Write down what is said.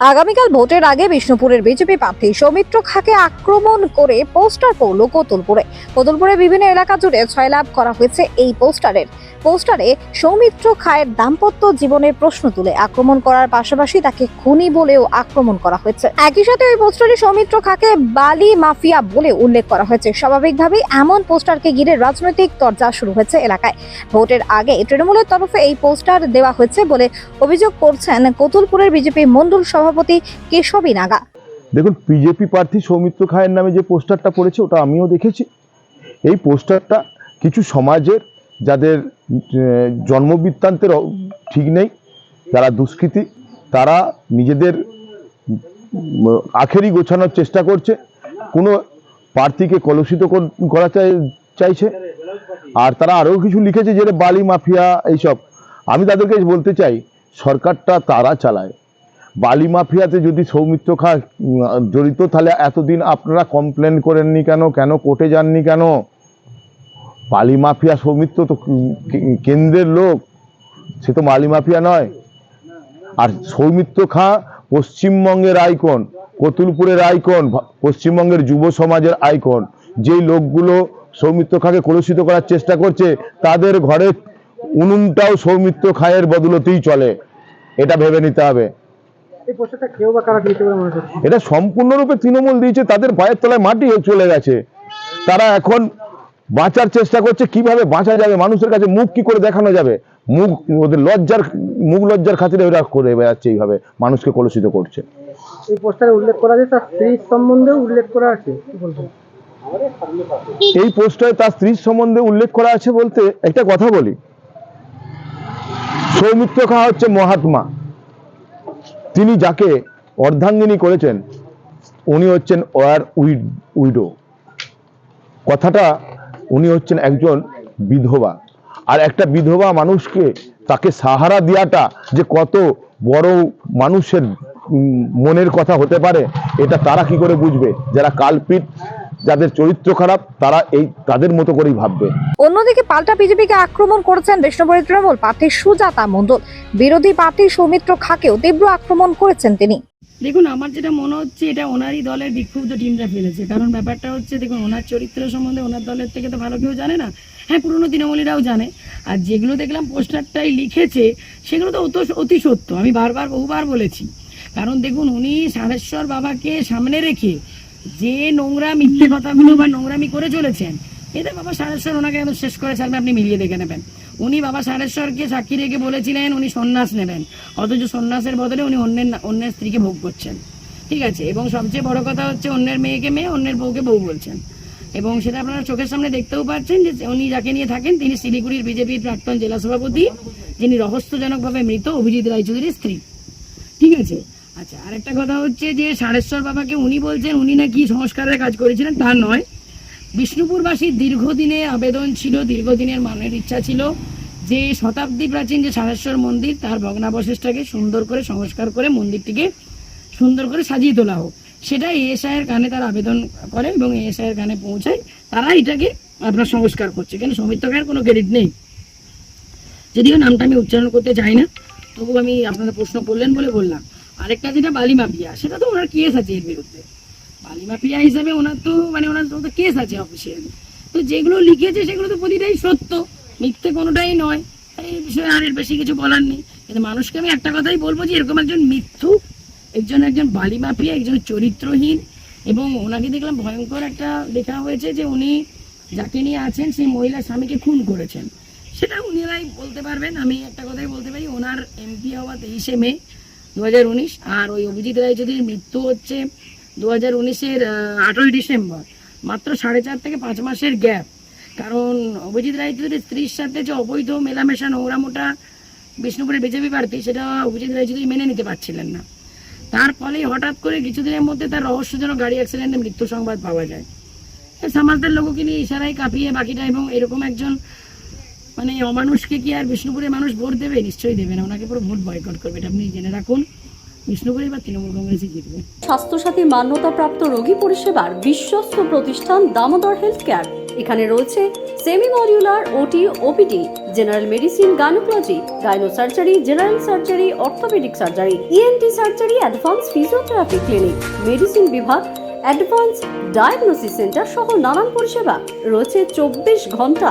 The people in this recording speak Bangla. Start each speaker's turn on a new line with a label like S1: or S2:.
S1: আগামীকাল ভোটের আগে বিষ্ণুপুরের বিজেপি প্রার্থী সৌমিত্র খাকে আক্রমণ করে পোস্টার পড়ল কোতুলপুরে। কোতুলপুরে বিভিন্ন এলাকা জুড়ে ছয়লাভ করা হয়েছে এই পোস্টারের। পোস্টারে সৌমিত্র খায়ের দাম্পত্য জীবনের প্রশ্ন তুলে। আক্রমণ করার পাশাপাশি তাকে খুনি বলেও আক্রমণ করা হয়েছে। একই সাথে ওই পোস্টারে সৌমিত্র খাকে বালি মাফিয়া বলে উল্লেখ করা হয়েছে। স্বাভাবিকভাবেই এমন পোস্টারকে ঘিরে রাজনৈতিক তরজা শুরু হয়েছে এলাকায়। ভোটের আগে তৃণমূলের তরফে এই পোস্টার দেওয়া হয়েছে বলে অভিযোগ করছেন কতুলপুরের বিজেপি মণ্ডল সভাপতি কেশবী নাগা।
S2: দেখুন, বিজেপি প্রার্থী সৌমিত্র খায়ের নামে যে পোস্টারটা পড়েছে, ওটা আমিও দেখেছি। এই পোস্টারটা কিছু সমাজের যাদের জন্মবৃত্তান্তের ঠিক নেই, যারা দুষ্কৃতী, তারা নিজেদের আখেরি গোছানোর চেষ্টা করছে। কোনো প্রার্থীকে কলুষিত করা চাই- চাইছে। আর তারা আরও কিছু লিখেছে যে বালি মাফিয়া এইসব। আমি তাদেরকে বলতে চাই, সরকারটা তারা চালায়। বালি মাফিয়াতে যদি সৌমিত্র খা জড়িত, তাহলে এতদিন আপনারা কমপ্লেন করেননি কেন? কেন কোর্টে যাননি কেন? বালি মাফিয়া সৌমিত্র তো কেন্দ্রের লোক। সে তো বালি মাফিয়া নয়। আর সৌমিত্র খা পশ্চিমবঙ্গের আইকন কতুলপুরের আইকন পশ্চিমবঙ্গের যুব সমাজের আইকন যেই লোকগুলো সৌমিত্র খাকে কলুষিত করার চেষ্টা করছে, তাদের ঘরে উনুনটাও সৌমিত্র খায়ের বদলতেই চলে। এটা ভেবে নিতে হবে। এটা সম্পূর্ণরূপে তৃণমূল দিয়েছে তাদের পায়ের তলায় মাটি চলে গেছে। তারা এখন বাঁচার চেষ্টা করছে কীভাবে বাঁচা যাবে মানুষের কাছে মুখ কি করে দেখানো যাবে? মুখ ওদের লজ্জার মুখ লজ্জার খাতিরে ওরা করে বেড়াচ্ছে এইভাবে মানুষকে কলুষিত করছে।
S3: এই পোস্টারে উল্লেখ করা আছে তার স্ত্রীর সম্বন্ধেও উল্লেখ করা আছে
S2: এই পোস্টারে তার স্ত্রীর সম্বন্ধে উল্লেখ করা আছে বলতে একটা কথা বলি। সৌমিত্র খা হচ্ছে মহাত্মা। তিনি যাকে অর্ধাঙ্গিনী করেছেন, উনি হচ্ছেন ওয়ার উইডো কথাটা, উনি হচ্ছেন একজন বিধবা। আর একটা বিধবা মানুষকে তাকে সাহারা দেওয়াটা যে কত বড় মানুষের মনের কথা হতে পারে, এটা তারা কি করে বুঝবে? যারা কালপিট যাদের চরিত্র খারাপ তারা এই তাদের মতো করেই ভাববে।
S1: অন্যদিকে পাল্টা বিজেপিকে আক্রমণ করেছেন বিষ্ণুপুরের তৃণমূল প্রার্থী সুজাতা মণ্ডল। বিরোধী প্রার্থী সৌমিত্র খাকেও তীব্র আক্রমণ করেছেন তিনি।
S4: দেখুন আমার যেটা মনে হচ্ছে এটা ওনারই দলের বিক্ষুব্ধ টিমটা ফেলেছে। কারণ ব্যাপারটা হচ্ছে দেখুন ওনার চরিত্র সম্বন্ধে ওনার দলের থেকে তো ভালো কেউ জানে না। হ্যাঁ পুরনো তৃণমূলীরাও জানে। আর যেগুলো দেখলাম পোস্টারটাই লিখেছে সেগুলো তো অত অতি সত্য। আমি বারবার বহুবার বলেছি। কারণ দেখুন উনি সারেশ্বর বাবাকে সামনে রেখে যে নোংরা মিথ্যে কথাগুলো বা নোংরামি করে চলেছেন, এতে বাবা সারেশ্বর ওনাকে শেষ করে ছাড়বে, আপনি মিলিয়ে দেখে নেবেন। উনি বাবা সারেশ্বরকে সাক্ষী রেখে বলেছিলেন, উনি সন্ন্যাস নেবেন। অথচ সন্ন্যাসের বদলে উনি অন্যের অন্যের স্ত্রীকে ভোগ করছেন। ঠিক আছে? এবং সবচেয়ে বড় কথা হচ্ছে, অন্যের মেয়েকে মেয়ে, অন্যের বউকে বউ বলছেন। এবং সেটা আপনারা চোখের সামনে দেখতেও পাচ্ছেন যে, উনি যাকে নিয়ে থাকেন, তিনি শিলিগুড়ির বিজেপির প্রাক্তন জেলা সভাপতি, যিনি রহস্যজনকভাবে মৃত অভিজিৎ রায়চৌধুরীর স্ত্রী। ঠিক আছে? আচ্ছা আরেকটা কথা হচ্ছে যে সারেশ্বর বাবাকে উনি বলছেন, উনি নাকি সংস্কারের কাজ করেছিলেন, তা নয়। বিষ্ণুপুরবাসীর দীর্ঘদিনের আবেদন ছিল, দীর্ঘদিনের মানের ইচ্ছা ছিল যে শতাব্দী প্রাচীন যে সারেশ্বর মন্দির, তার ভগ্নাবশেষটাকে সুন্দর করে সংস্কার করে মন্দিরটিকে সুন্দর করে সাজিয়ে তোলা হোক। সেটা এএসআইয়ের কানে তার আবেদন করে এবং এএসআই এর কানে পৌঁছায়, তারা এটাকে আপনার সংস্কার করছে। কেন সৌমিত্র খায়ের কোনো ক্রেডিট নেই? যদিও নামটা আমি উচ্চারণ করতে চাই না, তবু আমি আপনারা প্রশ্ন করলেন বলে বললাম। আরেকটা যেটা বালি মাফিয়া সেটা তো ওনার কেস আছে এর বিরুদ্ধে। বালি মাফিয়া হিসাবে ওনার তো মানে ওনার তো কেস আছে অফিসিয়ালি তো যেগুলো লিখেছে সেগুলো তো প্রতিটাই সত্য, মিথ্যে কোনোটাই নয়। এই বিষয়ে আর এর বেশি কিছু বলার নেই। কিন্তু মানুষকে আমি একটা কথাই বলব যে, এরকম একজন মিথ্যু একজন একজন বালি মাফিয়া একজন চরিত্রহীন, এবং ওনাকে দেখলাম ভয়ঙ্কর একটা লেখা হয়েছে যে, উনি যাকে নিয়ে আছেন, সেই মহিলা স্বামীকে খুন করেছেন। সেটা উনিরাই বলতে পারবেন, আমি একটা কথাই বলতে পারি, ওনার এমপি হওয়া তেইশে মে দু হাজার উনিশ। আর ওই অভিজিৎ রায়চৌধুরীর মৃত্যু হচ্ছে দু হাজার উনিশের আঠেরোই ডিসেম্বর, মাত্র সাড়ে চার থেকে পাঁচ মাসের গ্যাপ। কারণ অভিজিৎ রায়চৌধুরীর স্ত্রীর সাথে যে অবৈধ মেলামেশা, নোংরামোটা বিষ্ণুপুরের বিজেপি প্রার্থী, সেটা অভিজিৎ রায়চৌধুরী মেনে নিতে পারছিলেন না। তার ফলে হঠাৎ করে কিছুদিনের মধ্যে তার রহস্যজনক গাড়ি অ্যাক্সিডেন্টে মৃত্যু সংবাদ পাওয়া যায়। সমাজদের লোককে নিয়ে ইশারায় কাঁপিয়ে বাকিটা এবং এরকম একজন মানে অমানুষকে কি আর বিষ্ণুপুরের মানুষ ভোট দেবে? নিশ্চয়ই দেবে না। ওনাকে পুরো ভোট বয়কট করবে। এটা আপনি জেনে রাখুন। বিষ্ণুপুরে বা তৃণমূল কংগ্রেসই জিতবে।
S5: স্বাস্থ্যসাথী মান্যতাপ্রাপ্ত রোগী পরিষেবার বিশ্বস্ত প্রতিষ্ঠান দামোদর হেলথ কেয়ার এখানে রয়েছে semi modular OT OPD general medicine gynaecology gyno surgery general surgery orthopaedic surgery ENT surgery advance physiotherapy clinic medicine বিভাগ অ্যাডভান্স ডায়াগনোসিস সেন্টার সহ নানান পরিষেবা। রয়েছে চব্বিশ ঘণ্টা